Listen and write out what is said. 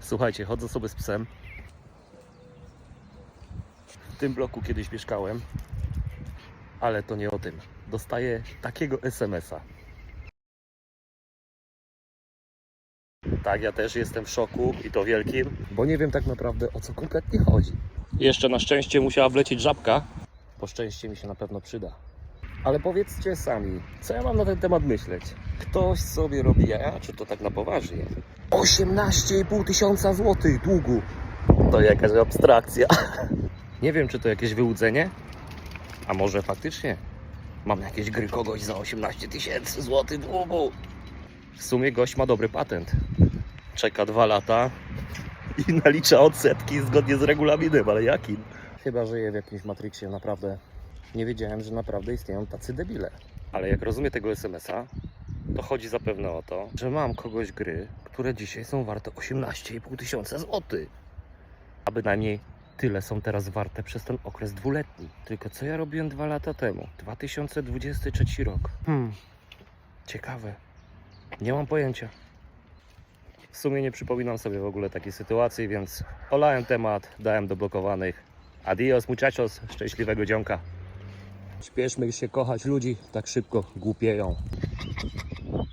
Słuchajcie, chodzę sobie z psem. W tym bloku kiedyś mieszkałem, ale to nie o tym. Dostaję takiego SMS-a. Tak, ja też jestem w szoku i to wielkim, bo nie wiem tak naprawdę o co kompletnie chodzi. Jeszcze na szczęście musiała wlecieć żabka. Po szczęście mi się na pewno przyda. Ale powiedzcie sami, co ja mam na ten temat myśleć? Ktoś sobie robi jaja, czy to tak na poważnie? 18,5 tysiąca złotych długu. To jakaś abstrakcja. Nie wiem, czy to jakieś wyłudzenie, a może faktycznie mam jakieś gry kogoś za 18 tysięcy złotych długu. W sumie gość ma dobry patent. Czeka dwa lata i nalicza odsetki zgodnie z regulaminem, ale jakim? Chyba żyję w jakimś Matrixie, naprawdę. Nie wiedziałem, że naprawdę istnieją tacy debile. Ale jak rozumiem tego SMS-a, to chodzi zapewne o to, że mam kogoś gry, które dzisiaj są warte 18,5 tysiąca złotych. A bynajmniej tyle są teraz warte przez ten okres dwuletni. Tylko co ja robiłem dwa lata temu? 2023 rok. Hmm, ciekawe. Nie mam pojęcia. W sumie nie przypominam sobie w ogóle takiej sytuacji, więc olałem temat, dałem do blokowanych. Adios muchachos, szczęśliwego dzionka. Śpieszmy się kochać ludzi, tak szybko głupieją.